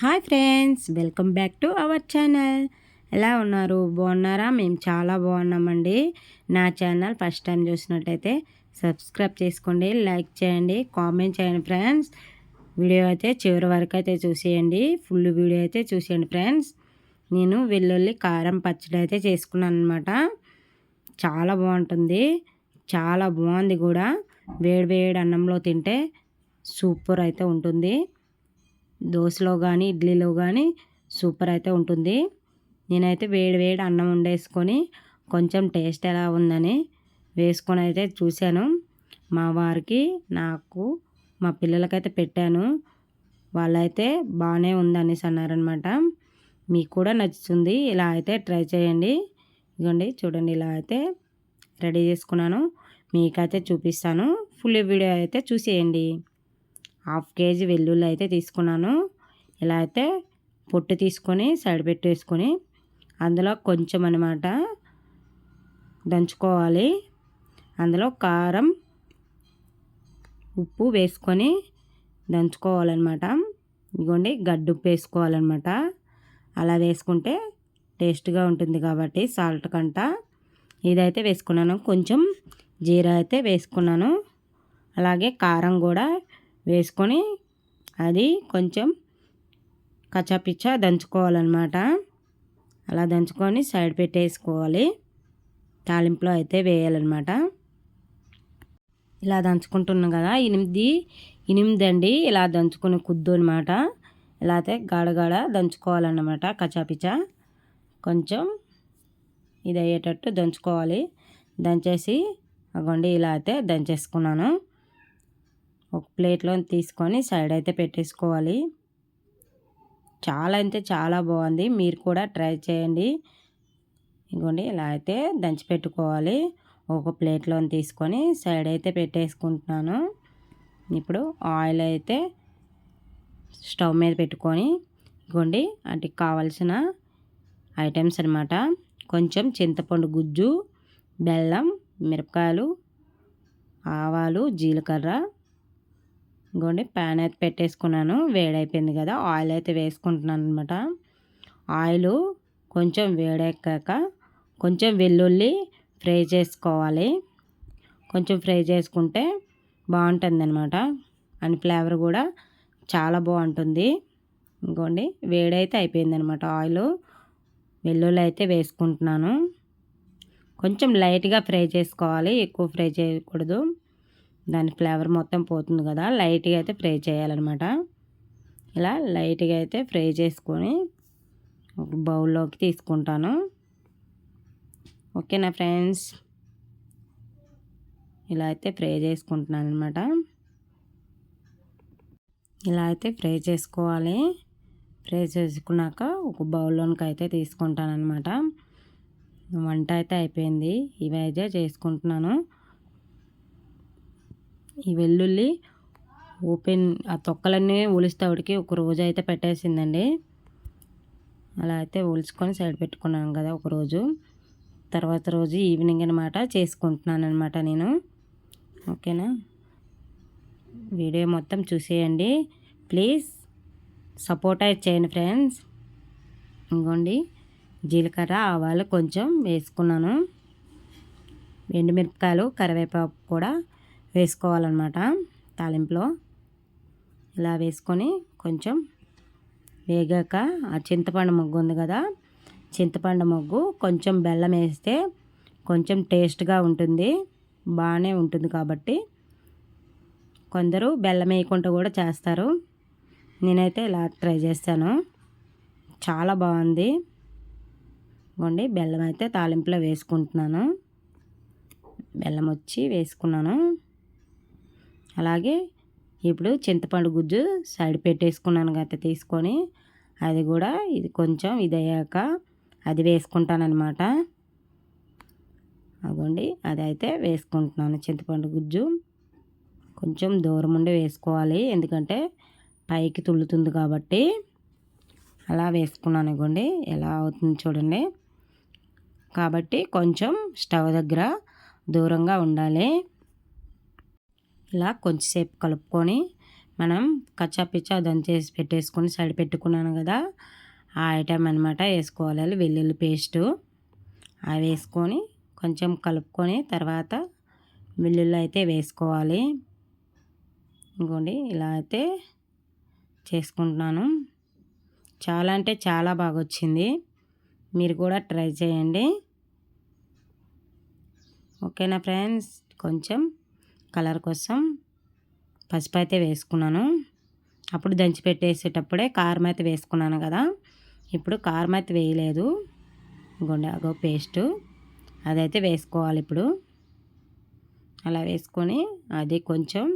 Hi friends welcome back to our channel. ఎలా ఉన్నారు? బాగున్నారా? మేము చాలా బాగున్నామండి. నా ఛానల్ ఫస్ట్ టైం చూసినట్టయితే సబ్స్క్రైబ్ చేసుకోండి లైక్ చేయండి కామెంట్ చేయండి ఫ్రెండ్స్. వీడియో అయితే చివరి వరకు అయితే చూసేయండి ఫుల్ వీడియో అయితే చూసేయండి ఫ్రెండ్స్. నేను వెల్లుల్లి కారం పచ్చడి అయితే చేసుకున్నాను అనమాట చాలా బాగుంటుంది చాలా బాగుంది కూడా. వేడి వేడి అన్నంలో తింటే సూపర్ అయితే ఉంటుంది. దోశలో కానీ ఇడ్లీలో కానీ సూపర్ అయితే ఉంటుంది. నేనైతే వేడి వేడి అన్నం వండేసుకొని కొంచెం టేస్ట్ ఎలా ఉందని వేసుకొని అయితే చూశాను. మా వారికి నాకు మా పిల్లలకైతే పెట్టాను. వాళ్ళైతే బాగానే ఉందనేసి అన్నారనమాట మీకు కూడా నచ్చుతుంది. ఇలా అయితే ట్రై చేయండి. ఇదిగోండి చూడండి ఇలా అయితే రెడీ చేసుకున్నాను. మీకైతే చూపిస్తాను. ఫుల్ వీడియో అయితే చూసేయండి. హాఫ్ కేజీ వెల్లుల్లి అయితే తీసుకున్నాను. ఇలా అయితే పొట్టు తీసుకొని సైడ్ పెట్టేసుకొని అందులో కొంచెం అనమాట దంచుకోవాలి. అందులో కారం ఉప్పు వేసుకొని దంచుకోవాలన్నమాట. ఇదిగోండి గడ్డు ఉప్పు వేసుకోవాలన్నమాట. అలా వేసుకుంటే టేస్ట్గా ఉంటుంది కాబట్టి సాల్ట్ కంట. ఇదైతే వేసుకున్నాను. కొంచెం జీరా అయితే వేసుకున్నాను. అలాగే కారం కూడా వేసుకొని అది కొంచెం కచ్చాపిచ్చ దంచుకోవాలన్నమాట. అలా దంచుకొని సైడ్ పెట్టేసుకోవాలి. తాలింపులో అయితే వేయాలన్నమాట. ఇలా దంచుకుంటున్నాం కదా ఎనిమిది ఎనిమిది అండి ఇలా దంచుకునే కుద్దు అనమాట ఇలా అయితే గాడగాడ దంచుకోవాలన్నమాట కచాపిచ కొంచెం ఇది అయ్యేటట్టు దంచుకోవాలి. దంచేసి అగోండి ఇలా అయితే దంచేసుకున్నాను. ఒక ప్లేట్లో తీసుకొని సైడ్ అయితే పెట్టేసుకోవాలి. చాలా అంటే చాలా బాగుంది. మీరు కూడా ట్రై చేయండి. ఇదిగోండి ఇలా అయితే దంచి పెట్టుకోవాలి. ఒక ప్లేట్లో తీసుకొని సైడ్ అయితే పెట్టేసుకుంటున్నాను. ఇప్పుడు ఆయిల్ అయితే స్టవ్ మీద పెట్టుకొని ఇగోండి వాటికి కావాల్సిన ఐటమ్స్ అనమాట కొంచెం చింతపండు గుజ్జు బెల్లం మిరపకాయలు ఆవాలు జీలకర్ర ఇంకోండి ప్యాన్ అయితే పెట్టేసుకున్నాను. వేడైపోయింది కదా ఆయిల్ అయితే వేసుకుంటున్నాను అనమాట ఆయిల్ కొంచెం వేడెక్కాక కొంచెం వెల్లుల్లి ఫ్రై చేసుకోవాలి. కొంచెం ఫ్రై చేసుకుంటే బాగుంటుంది అనమాట అండ్ ఫ్లేవర్ కూడా చాలా బాగుంటుంది. ఇంకోండి వేడైతే అయిపోయింది అనమాట ఆయిల్ వెల్లుల్లి అయితే వేసుకుంటున్నాను. కొంచెం లైట్గా ఫ్రై చేసుకోవాలి ఎక్కువ ఫ్రై చేయకూడదు. దాని ఫ్లేవర్ మొత్తం పోతుంది కదా లైట్గా అయితే ఫ్రై చేయాలన్నమాట. ఇలా లైట్గా అయితే ఫ్రై చేసుకొని ఒక బౌల్లోకి తీసుకుంటాను. ఓకేనా ఫ్రెండ్స్? ఇలా అయితే ఫ్రై చేసుకుంటున్నాను అనమాట ఇలా అయితే ఫ్రై చేసుకోవాలి. ఫ్రై చేసుకున్నాక ఒక బౌల్లోనికి అయితే తీసుకుంటాను అనమాట వంట అయితే అయిపోయింది. ఇవి అయితే చేసుకుంటున్నాను. ఈ వెల్లుల్లి ఓపెన్ ఆ తొక్కలన్నీ ఒలిస్తేవాడికి ఒక రోజు అయితే పెట్టేసిందండి. అలా అయితే ఒలుచుకొని సైడ్ పెట్టుకున్నాను కదా ఒకరోజు తర్వాత రోజు ఈవినింగ్ అనమాట చేసుకుంటున్నాను అనమాట నేను. ఓకేనా? వీడియో మొత్తం చూసేయండి. ప్లీజ్ సపోర్ట్ అయితే చేయండి ఫ్రెండ్స్. ఇంకోండి జీలకర్ర ఆవాలు కొంచెం వేసుకున్నాను. ఎండుమిరపకాయలు కరివేపాకు కూడా వేసుకోవాలన్నమాట తాలింపులో. ఇలా వేసుకొని కొంచెం వేగాక ఆ చింతపండు మొగ్గు ఉంది కదా చింతపండు మొగ్గు కొంచెం బెల్లం వేస్తే కొంచెం టేస్ట్గా ఉంటుంది బాగానే ఉంటుంది కాబట్టి కొందరు బెల్లం వేయకుండా కూడా చేస్తారు. నేనైతే ఇలా ట్రై చేస్తాను. చాలా బాగుంది. ఇవ్వండి బెల్లం అయితే తాలింపులో వేసుకుంటున్నాను. బెల్లం వచ్చి వేసుకున్నాను. అలాగే ఇప్పుడు చింతపండు గుజ్జు సైడ్ పెట్టేసుకున్నాను గత తీసుకొని అది కూడా ఇది కొంచెం ఇది అయ్యాక అది వేసుకుంటానమాట అదండి అది అయితే వేసుకుంటున్నాను చింతపండు గుజ్జు. కొంచెం దూరం ఉండి వేసుకోవాలి ఎందుకంటే పైకి తుల్లుతుంది కాబట్టి. అలా వేసుకున్నాను ఇవ్వండి ఎలా అవుతుంది చూడండి. కాబట్టి కొంచెం స్టవ్ దగ్గర దూరంగా ఉండాలి. ఇలా కొంచెంసేపు కలుపుకొని మనం కచ్చా పిచ్చా దంచేసి పెట్టేసుకొని సైడ్ పెట్టుకున్నాను కదా ఆ ఐటెం అనమాట వేసుకోవాలి. వెల్లుల్లి పేస్టు అవి వేసుకొని కొంచెం కలుపుకొని తర్వాత వెల్లుల్లి అయితే వేసుకోవాలి. ఇంకోండి ఇలా అయితే చేసుకుంటున్నాను. చాలా అంటే చాలా బాగా వచ్చింది. మీరు కూడా ట్రై చేయండి. ఓకేనా ఫ్రెండ్స్? కొంచెం కలర్ కోసం పసుపు అయితే వేసుకున్నాను. అప్పుడు దంచి పెట్టేసేటప్పుడే కారం అయితే వేసుకున్నాను కదా. ఇప్పుడు కారం అయితే వేయలేదు. గుండాగో పేస్టు. అదైతే వేసుకోవాలి ఇప్పుడు. అలా వేసుకొని అది కొంచెం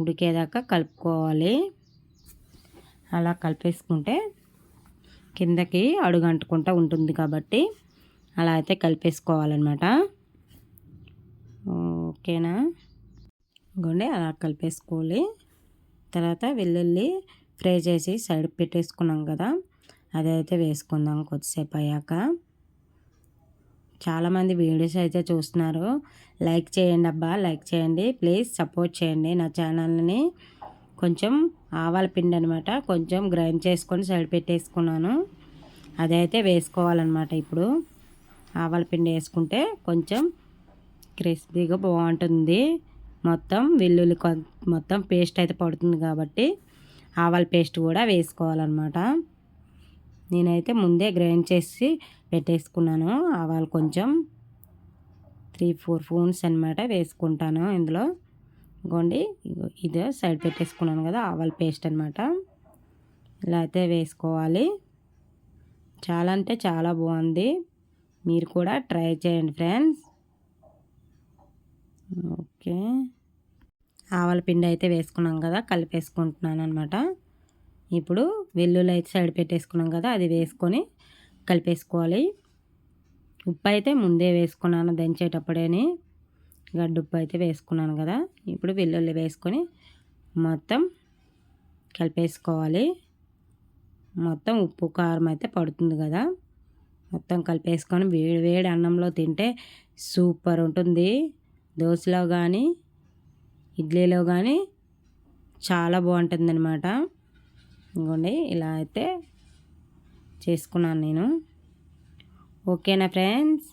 ఉడికేదాకా కలుపుకోవాలి. అలా కలిపేసుకుంటే కిందకి అడుగంటుకుంటూ ఉంటుంది కాబట్టి అలా అయితే కలిపేసుకోవాలన్నమాట. ఓకేనా? ఇంకోండి అలా కలిపేసుకోవాలి. తర్వాత వెల్లుల్లి ఫ్రై చేసి సైడ్ పెట్టేసుకున్నాం కదా అదైతే వేసుకుందాం కొద్దిసేపు అయ్యాక. చాలామంది వీడియోస్ అయితే చూస్తున్నారు. లైక్ చేయండి అబ్బా లైక్ చేయండి. ప్లీజ్ సపోర్ట్ చేయండి నా ఛానల్ని. కొంచెం ఆవాల పిండి అనమాట కొంచెం గ్రైండ్ చేసుకొని సైడ్ పెట్టేసుకున్నాను. అదైతే వేసుకోవాలన్నమాట ఇప్పుడు. ఆవాల పిండి వేసుకుంటే కొంచెం క్రిస్పీగా బాగుంటుంది. మొత్తం వెల్లుల్లి మొత్తం పేస్ట్ అయితే పడుతుంది కాబట్టి ఆవాల పేస్ట్ కూడా వేసుకోవాలన్నమాట. నేనైతే ముందే గ్రైండ్ చేసి పెట్టేసుకున్నాను. ఆవాలు కొంచెం త్రీ ఫోర్ స్పూన్స్ అనమాట వేసుకుంటాను ఇందులో. ఇంకోండి ఇదే సైడ్ పెట్టేసుకున్నాను కదా ఆవాల పేస్ట్ అనమాట ఇలా అయితే వేసుకోవాలి. చాలా అంటే చాలా బాగుంది. మీరు కూడా ట్రై చేయండి ఫ్రెండ్స్. ఓకే. ఆవాల పిండి అయితే వేసుకున్నాం కదా కలిపేసుకుంటున్నాను అనమాట ఇప్పుడు వెల్లుల్లి అయితే సైడ్ పెట్టేసుకున్నాం కదా అది వేసుకొని కలిపేసుకోవాలి. ఉప్పు అయితే ముందే వేసుకున్నాను దంచేటప్పుడేని. గడ్డ ఉప్పు అయితే వేసుకున్నాను కదా ఇప్పుడు వెల్లుల్లి వేసుకొని మొత్తం కలిపేసుకోవాలి. మొత్తం ఉప్పు కారం అయితే పడుతుంది కదా మొత్తం కలిపేసుకొని వేడి వేడి అన్నంలో తింటే సూపర్ ఉంటుంది. దోశలో కానీ ఇడ్లీలో కానీ చాలా బాగుంటుంది అనమాట ఇంకోండి ఇలా అయితే చేసుకున్నాను నేను. ఓకేనా ఫ్రెండ్స్?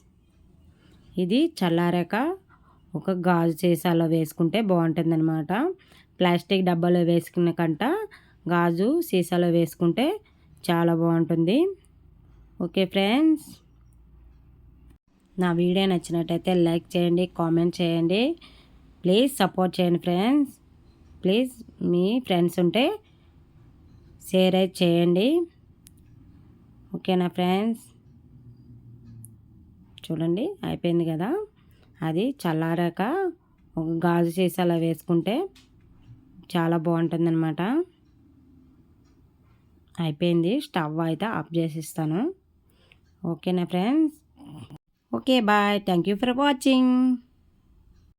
ఇది చల్లారాక ఒక గాజు సీసాలో వేసుకుంటే బాగుంటుందన్నమాట. ప్లాస్టిక్ డబ్బాలో వేసుకున్న కంట గాజు సీసాలో వేసుకుంటే చాలా బాగుంటుంది. Okay friends? నా వీడియో నచ్చినట్టయితే లైక్ చేయండి కామెంట్ చేయండి. ప్లీజ్ సపోర్ట్ చేయండి ఫ్రెండ్స్. ప్లీజ్ మీ ఫ్రెండ్స్ ఉంటే షేర్ అయితే చేయండి. ఓకేనా ఫ్రెండ్స్? చూడండి అయిపోయింది కదా. అది చల్లారాక ఒక గాజు సీసాలో వేసుకుంటే చాలా బాగుంటుంది అనమాట అయిపోయింది. స్టవ్ అయితే ఆఫ్ చేసిస్తాను. ఓకేనా friends? Okay, bye. Thank you for watching.